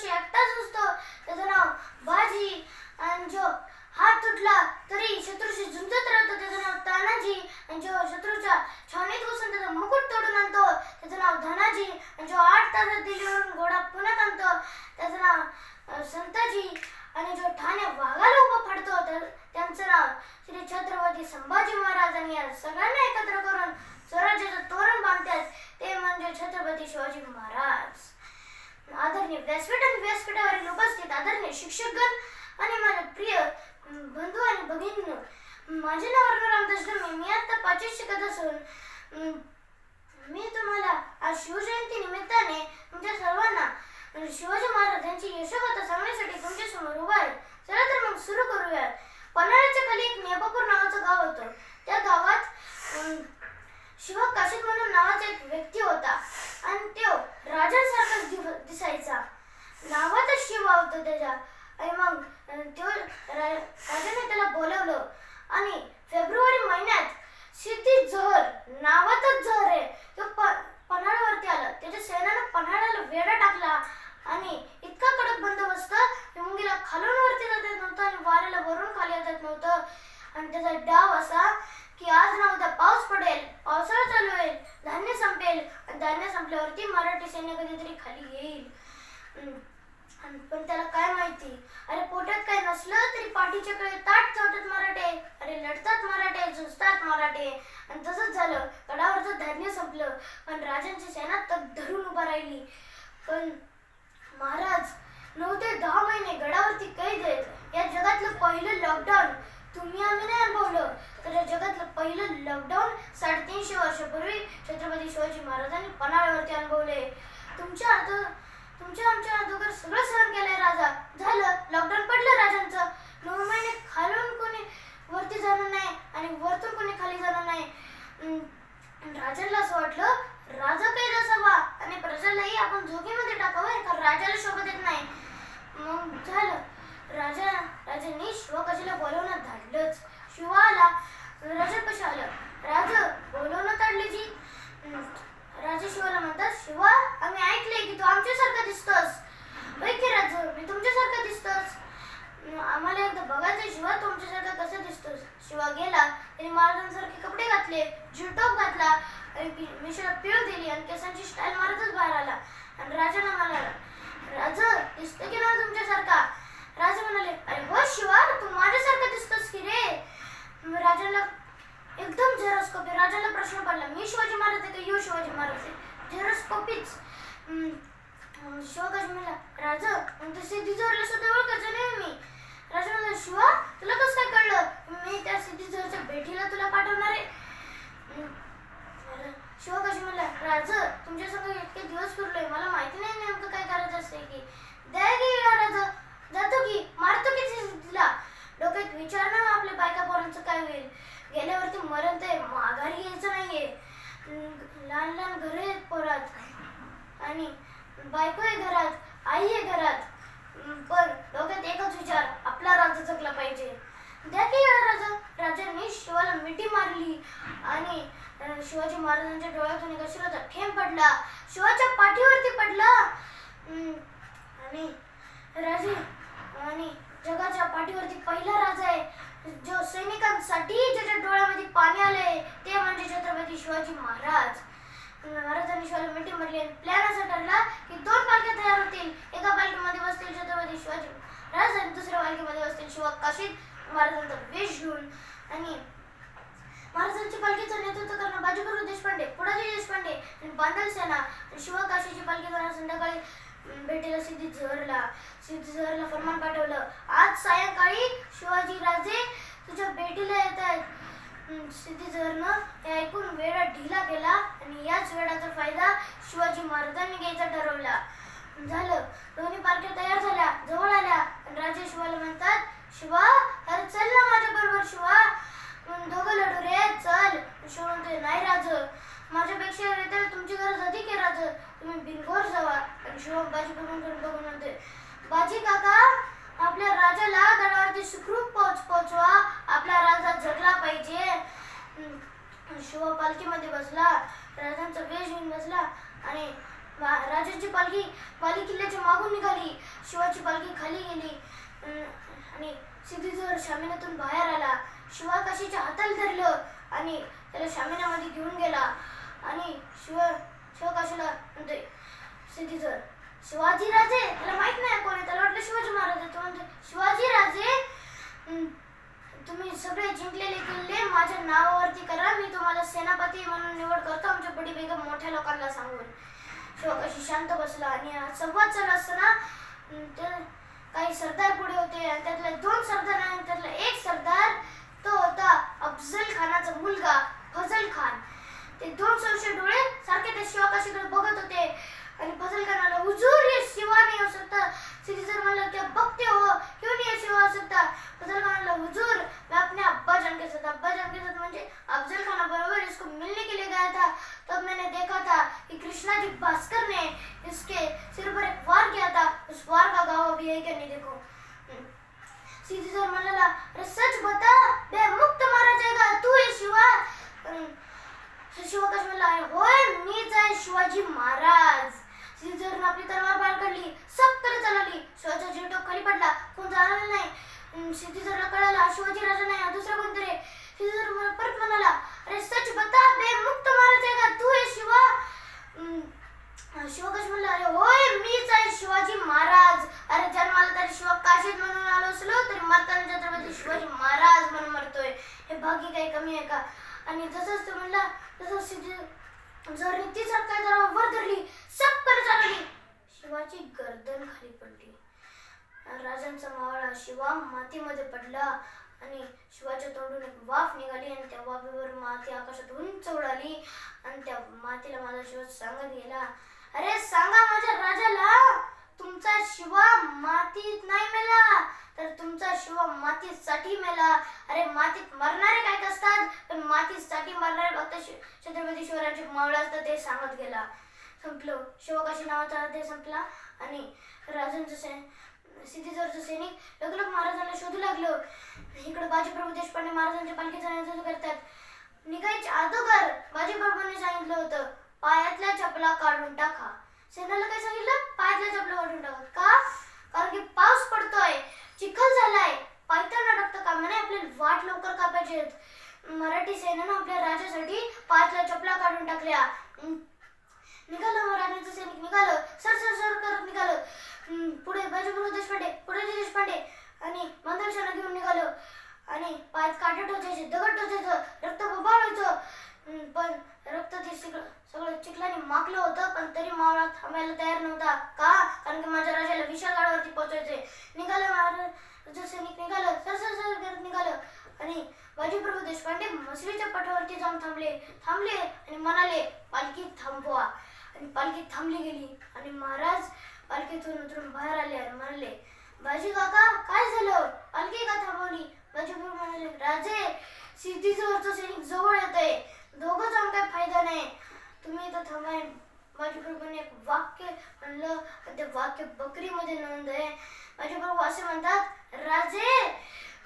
शत्रूशी एकटाच असतो. त्याचं नाव बाजी. आणि जो हात तुटला तरी शत्रूशी झुंजत राहतो. त्याचं नाव तानाजी. आणि जो शत्रूच्या छावणीत घुसून त्याचा मुकुट तोडून आणतो त्याचं नाव धनाजी. आणि जो आठ तासात दिल्लीवरून घोडा पुण्यात आणतो त्याचं नाव संताजी. आणि जो ठाणे वाघाला उभं फाडतो तर त्यांचं नाव श्री छत्रपती संभाजी महाराज आणि या सगळ्यांना एकत्र करून स्वराज्याचं तोरण बांधतात ते म्हणजे छत्रपती शिवाजी महाराज आदरणीय व्यासपीठ आणि व्यासपीठावरील आणि शिक्षकगण आणि माझ्या प्रिय बंधू आणि भगिनी माझे नाव रामदास गमे मी आता पाचवीत शिकत असून मी तुम्हाला आज शिवजयंती निमित्ताने तुमच्या सर्वांना शिवाजी महाराज यांची यशोगाथा सांगण्यासाठी तुमच्यासमोर उभा आहे. चला तर मग सुरू करूया. पन्हाळ्याच्या खाली एक नेपापूर नावाचं गाव होतं. त्या गावात शिवा काशीद म्हणून नावाचा एक व्यक्ती होता. आणि तो राजांसारखाच दिव- दिसायचा. नावातच शिवा होतं त्याच्या. आणि मग तो राजाने त्याला बोलवलं. आणि फेब्रुवारी महिन्यात सिद्धी जहर नावातच जहर आहे. तो प पन्हाळ्यावरती आला. त्याच्या सैन्यानं पन्हाळ्याला वेढा टाकला. आणि इतका कडक बंदोबस्त की मुंगीला खालून वरती जात येत नव्हतं आणि वाऱ्याला वरून खाली येत नव्हतं. आणि त्याचा डाव असा की आज ना उद्या पाऊस पडेल पावसाळा चालू होईल धान्य संपेल. आणि धान्य संपल्यावरती मराठी सैन्य कधीतरी खाली येईल. पण त्याला काय माहिती? अरे पोटात काय नसलं तरी पाठीच्या कडे ताट चावतात मराठे. अरे लढतात मराठे झुजतात मराठे. आणि तसंच झालं. गडावरचं धान्य संपलं. पण राजांची सेना तग धरून उभा राहिली. पण महाराज नऊ ते दहा महिने गडावरती कैद आहेत. या जगातलं पहिलं लॉकडाऊन तुम्ही आम्ही नाही अनुभवलं. तर या जगातलं पहिलं लॉकडाऊन साडेतीनशे वर्षापूर्वी छत्रपती शिवाजी महाराजांनी पन्हाळ्यावरती अनुभवले. तुमच्या आता तुमच्या आमच्या अगोदर सगळं सहन केलंय राजा. झालं. लॉकडाऊन पडलं राजांचं. नऊ महिने खालून कोणी वरती जाणार नाही आणि वरतून कोणी खाली जाणार नाही. राजाला असं वाटलं राजा काही असावा आणि प्रजालाही आपण झोकेमध्ये टाकावं कारण राजाला शोभा देत नाही. मग झालं. राजा राजांनी शिवकाशीला बोलवणं धाडलंच शिवा आला राजा कशा आलं. राजा बोलवणं काढली जी अं, राजा शिवाला म्हणतात शिवा आम्ही ऐकले की तू आमच्यासारखा दिसतोस. होय की राज मी तुमच्यासारखा दिसतोस. आम्हाला एकदा बघायचं शिवा तुमच्यासारखा कसं दिसतोस? शिवा गेला त्याने महाराजांसारखे कपडे घातले झुटोप घातला आणि पि- पिळ दिली आणि केसांची स्टाईल मारतच बाहेर आला. आणि राजाला म्हणाला राजा दिसतो की ना तुमच्यासारखा? राजा म्हणाले अरे हो शिवा तू माझ्यासारखा दिसतोस की रे? राजाला एकदम झेरोस्कोपी राजाला प्रश्न पडला मी शिवाजी महाराज आहे का? यू शिवाजी महाराज आहे. झेरोस्कोपीच हम्म, म्हणला राजा मग ते सिद्धी जोरला सुद्धा ओळखायचं नाही मी राजा म्हणला शिवा तुला कसं काय कळलं मी त्या सिद्धी जोरच्या भेटीला तुला पाठवणार आहे हम्म, अरे, शिवकाशी म्हणला राजा तुमच्या संग इतके दिवस फिरलोय मला माहिती नाही नेमकं काय करायचं असते की द्या की या राजा जातो की मारतो की सिद्धीला डोक्यात विचार ना आपल्या बायका पोरांचं काय होईल गेल्यावरती मरण ते माघारी यायचं नाहीये अं, लहान लहान आहेत पोरात. आणि बायको आहे घरात आई आहे घरात. पण डोक्यात एकच विचार आपला राजा जगला पाहिजे. द्या की राजा राजांनी शिवाला मिठी मारली. आणि शिवाजी महाराजांच्या डोळ्यातून एका शिवाचा ठेम पडला. शिवाच्या पाठीवरती पडला. आणि राजे आणि जगाच्या पाठीवरती पहिला राजा आहे जो सैनिकांसाठी ज्याच्या डोळ्यामध्ये पाणी आलंय ते म्हणजे छत्रपती शिवाजी महाराज. महाराजांनी शिवाला मिठी मारली आणि प्लॅन असा ठरला की दोन पालख्या तयार होतील. एका पालखीमध्ये बसतील छत्रपती शिवाजी महाराज आणि दुसऱ्या पालखीमध्ये बसतील शिवा काशीद. महाराजांचा वेश घेऊन आणि महाराजांची पालखीचं नेतृत्व करणं बाजीप्रभू देशपांडे पुढाजी देशपांडे आणि बांधल सेना. आणि शिवा काशीची पालखी करणं संध्याकाळी भेटेल सिद्धी झहरला. सिद्धी झहरला फरमान पाठवलं. आज सायंकाळी शिवाजी राजे तुझ्या भेटीला येत आहेत अं, सिद्धी हे ऐकून वेळा ढिला केला आणि याच वेळाचा फायदा शिवाजी महाराजांनी घ्यायचा ठरवला. झालं. दोन्ही पालख्या तयार झाल्या जवळ आल्या. आणि राजे शिवाला म्हणतात शिवा अरे चल ना माझ्या बरोबर शिवा मग दोघं लढू रे चल शिव म्हणते नाही राज माझ्यापेक्षा रे तर तुमची गरज अधिक आहे राज तुम्ही बिनगोर जावा आणि शिव बाजी बघून करून बघून म्हणते बाजी काका आपल्या राजाला गडावरती सुखरूप पोच पोचवा आपला राजा जगला पाहिजे हम्म. शिव पालखीमध्ये बसला राजांचा वेश घेऊन बसला आणि मा- पालखी पाली किल्ल्याच्या मागून निघाली. शिवाची पालखी खाली गेली. आणि सिद्धीजोर शामिनातून बाहेर आला. शिवा काशीच्या हाताला धरलं आणि त्याला शामिनामध्ये घेऊन गेला. आणि शिव शिवकाशीला म्हणते सिद्धीजोर शिवाजी राजे? त्याला माहीत नाही कोणी त्याला वाटलं शिवाजी महाराज तो म्हणते शिवाजी राजे तुम्ही सगळे जिंकलेले किल्ले माझ्या नावावरती करा. मी तुम्हाला सेनापती म्हणून निवड करतो. आमच्या बडी बेगम मोठ्या लोकांना सांगून. अशी शांत बसला आणि संवाद चालू असताना काही सरदार पुढे होते आणि त्यातले दोन सरदार आणि त्यातला एक सरदार तो होता अफजल खानाचा मुलगा फजल खान. ते दोन सौशे डोळे सारखे त्या शिवाकाशीकडे बघत होते आणि फजल खानाला हुजूर शिवाने शिवा नहीं हो सकता सीधी सर म्हणलं क्या बकते हो क्यों नहीं ये शिवा हो सकता फजल खान म्हणलं हुजूर मैं अपने अब्बा जान के साथ अब्बा जान के साथ म्हणजे अफजल खाना बरोबर इसको मिलने के लिए गया था तब मैंने देखा था कि कृष्णा जी भास्कर ने इसके सिर पर एक वार किया था उस वार का गाँव अभी है क्या नहीं देखो हम्म. सीधी सर म्हणाला अरे सच बता बे मुक्त मारा जाएगा तू है शिवा अं, शिवकाश म्हणला होय मीच आहे शिवाजी महाराज. श्रीधरनं आपली तलवार बाहेर काढली सप्तर चालवली शिवाचा जीवटोप खाली पडला कोण जाणार नाही. अं, सिद्धीधरला कळालं शिवाजी राजा नाही दुसरा कोणतरी आहे. सिद्धीधर मला परत म्हणाला अरे सच बता बे मुक्त महाराज आहे का? तू आहे शिवा. शिवकाश म्हणला अरे होय मीच आहे शिवाजी महाराज. अरे जन्माला तरी शिवा काशीत म्हणून आलो असलो तरी मरताना छत्रपती शिवाजी महाराज म्हणून मरतोय. हे भाग्य काही कमी आहे का? आणि जसंच तो म्हणला तसं जर ती काय वर धरली सक्कर चालली शिवाची गर्दन खाली पडली. राजांचा मावळा शिवा मातीमध्ये पडला आणि शिवाच्या तोंडून एक वाफ निघाली आणि त्या वाफेवर माती आकाशात उंच उडाली आणि त्या मातीला माझा शिव सांगत गेला. अरे सांगा माझ्या राजाला तुमचा शिवा मातीत नाही मेला. तर तुमचा शिव मातीसाठी मेला. अरे मातीत मरणारे काय असतात पण मातीसाठी मरणारे फक्त छत्रपती शिवरायांचे मावळे असतात ते सांगत गेला. संपलं. शिवकाशी नावाचा ते संपला आणि राजांचं सैन सिद्धेश्वरचं सैनिक लगलोक महाराजांना शोधू लागलो. इकडे बाजीप्रभू देशपांडे महाराजांच्या पालखी जाण्याचं करतात. निघायच्या अगोदर बाजीप्रभूंनी सांगितलं होतं पायातल्या चपला काढून टाका. सेनाला काय सांगितलं पायातल्या चपला काढून टाका. का? कारण की पाऊस पडतोय. चिखल झालाय. पायथ्याला टाकतं कामा नाही आपल्याला वाट लवकर कापायची मराठी सैन्यानं आपल्या राजासाठी पायातल्या चपला काढून टाकल्या अं, निघालं मग राजाचं सैनिक निघालं सर सर सर करत निघालं अं, पुढे बाजीप्रभू देशपांडे पुढे देशपांडे आणि मंदरशाला घेऊन निघालो आणि पायात काटे टोचायचे दगड टोचायचं रक्त बबाळायचं अं, पण रक्त ते सगळं सगळं चिखलाने माकलं होतं पण तरी मावळा थांबायला तयार नव्हता का कारण की माझ्या राजाला विशाल गडावरती पोहोचायचे निघालं महाराज सैनिक निघालं सर सर सर करत निघालं आणि देशपांडे मसलीच्या पठावरती जाऊन थांबले. थांबले आणि म्हणाले पालखी थांबवा. आणि पालखी थांबली गेली. आणि महाराज पालखीतून उतरून बाहेर आले आणि म्हणाले बाजी काका काय झालं? पालखी का थांबवली? बाजीप्रभू म्हणाले राजे सिद्धीजवळचं सैनिक जवळ येत आहे दोघं जाऊन काय फायदा नाही. तुम्ही इथं थांबाय बाजीप्रभूने एक वाक्य म्हणलं आणि ते वाक्य बकरीमध्ये नोंद आहे. माझे असे म्हणतात राजे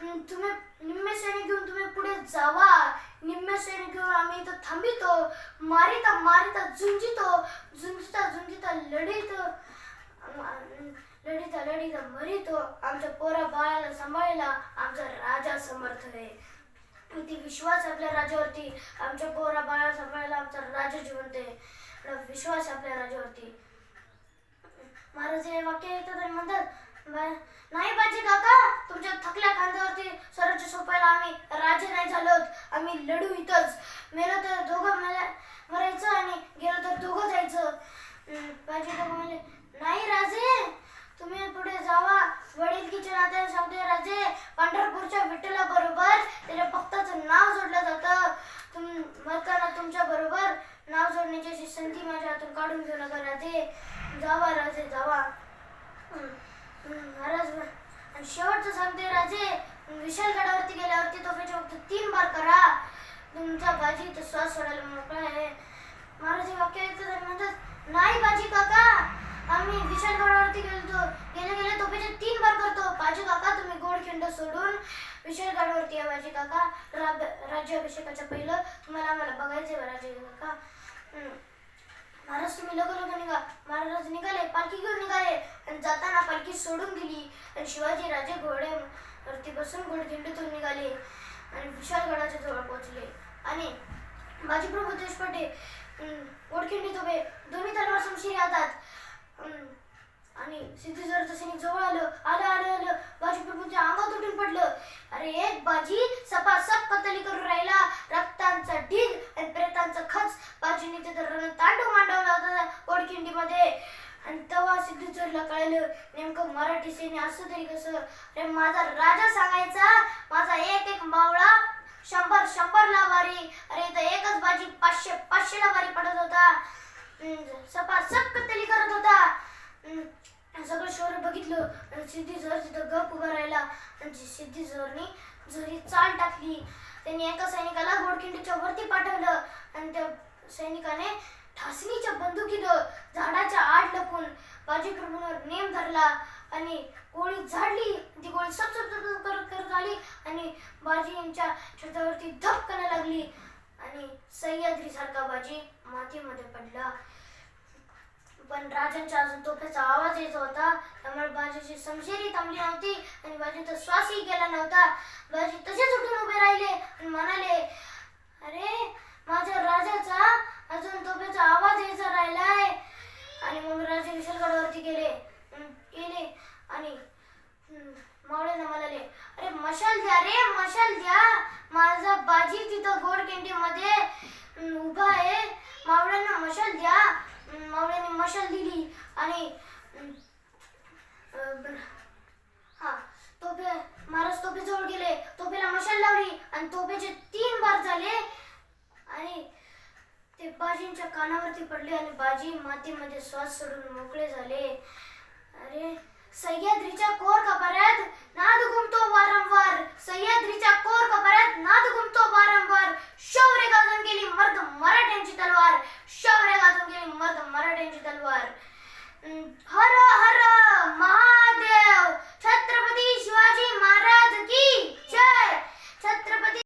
तुम्ही निम्मे सैनिक घेऊन तुम्ही पुढे जावा निम्मे सैनिक घेऊन आम्ही इथं थांबितो मारिता मारिता झुंजितो झुंजिता झुंजिता लढित अं, लढिता लढिता मरितो आमच्या पोरा बाळाला सांभाळायला आमचा राजा समर्थ आहे किती विश्वास आपल्या राजावरती आमच्या पोरा बाळाला सांभाळायला आमचा राजा जिवंत आहे विश्वास आहे आपल्या राजावरती महाराज हे वाक्य ऐकतात आणि म्हणतात नाही पाहिजे काका तुमच्या थकल्या खांद्यावरती स्वराज्य सोपायला आम्ही राजे नाही झालो आम्ही लढू इथंच. मेलो तर दोघं मला मरायचं आणि गेलो तर दोघं जायचं. बाजी पाहिजे काका म्हणले नाही राजे तुम्ही पुढे जावा. वडील वडीलकीच्या नात्याने सांगते राजे पंढरपूरच्या विठ्ठला बरोबर त्याच्या भक्ताचं नाव जोडलं जातं. तुम मरताना तुमच्या बरोबर नाव जोडण्याची संधी माझ्या हातून काढून घेऊ नका राजे. जावा राजे जावा. महाराज आणि शेवटचं सांगते राजे विशालगडावरती गेल्यावरती तोफेचे फक्त तीन बार करा. तुमचा बाजी तर श्वास सोडायला मोकळा आहे. महाराज हे वाक्य ऐकतो तर म्हणतात नाही बाजी काका आम्ही विशालगडावरती गेलो गेले गेले तोफेचे तीन बार करतो. बाजी काका तुम्ही गोडखिंड सोडून विशालगडावरती या बाजी काका. राज्य राज्याभिषेकाच्या पहिलं तुम्हाला आम्हाला बघायचं राजे काका. महाराज तुम्ही लवकर निघा महाराज निघाले पालखी घेऊन निघाले आणि जाताना पालखी सोडून दिली आणि शिवाजी राजे घोड्यावरती बसून घोडखिंडीतून निघाले आणि विशालगडाच्या जवळ पोहोचले. आणि बाजीप्रभू देशपांडे अं, घोडखिंडीत उभे. दोन्ही तलवार समशिरी हातात. अं, आणि सिद्धेश्वरचं सैनिक जवळ आलं आलं आलं आलं. बाजीप्रभूच्या अंगात उठून पडलं. अरे एक बाजी सपासप कतली करून राहिला. रक्तांचा ढीग आणि प्रेतांचा खच. बाजीने ते रण होता आणि तेव्हा सिद्धेश्वरला कळलं. नेमकं मराठी सैन्य असं तरी कसं. अरे माझा राजा सांगायचा. माझा एक एक मावळा शंभर शंभरला वारी अरे इथं एकच बाजी पाचशे पाचशेला वारी पडत होता. सपासप कतली करत होता. हम्म, सगळं शोर बघितलं. आणि सिद्धेश्वर तिथं गप उभा राहिला. आणि सिद्धेश्वरनी झरी चाल टाकली त्यांनी एका सैनिकाला घोडखिंडीच्या वरती पाठवलं. आणि त्या सैनिकाने ठासणीच्या बंदुकीनं झाडाच्या आड लपून बाजी प्रभूंवर नेम धरला आणि गोळी झाडली. ती गोळी सप सप करत करत आली आणि बाजी यांच्या छतावरती धपकन लागली आणि सह्याद्री सारखा बाजी मातीमध्ये पडला. पण राजांच्या अजून तोफ्याचा आवाज येत होता. त्यामुळे बाजूची समशेरी थांबली नव्हती आणि बाजूचा श्वासही गेला नव्हता. बाजी तसेच उठून उभे राहिले आणि म्हणाले अरे माझ्या राजाचा अजून तोफेचा आवाज यायचा राहिला आहे आणि मग राजे विशालगडावरती गेले. गेले. आणि मावळ्यांना म्हणाले अरे मशाल द्या रे मशाल द्या. माझा बाजी तिथं गोडकेंडीमध्ये मध्ये उभा आहे. मावळ्यांना मशाल द्या. मावळ्यांनी मशाल दिली. आणि हा तोफे महाराज तोफेजवळ गेले. तोफेला मशाल लावली. आणि तोफेचे तीन बार झाले. आणि ते बाजींच्या कानावरती पडले आणि बाजी मातीमध्ये श्वास सोडून मोकळे झाले. अरे सह्याद्रीच्या कोर कपाऱ्यात नाद घुमतो वारंवार. सह्याद्रीच्या कोर कपाऱ्यात नाद घुमतो वारंवार. शौर्य गाजून गेली मर्द मराठ्यांची तलवार. शौर्य गाजून गेली मर्द मराठ्यांची तलवार. हर हर महादेव. छत्रपती शिवाजी महाराज की जय. छत्रपती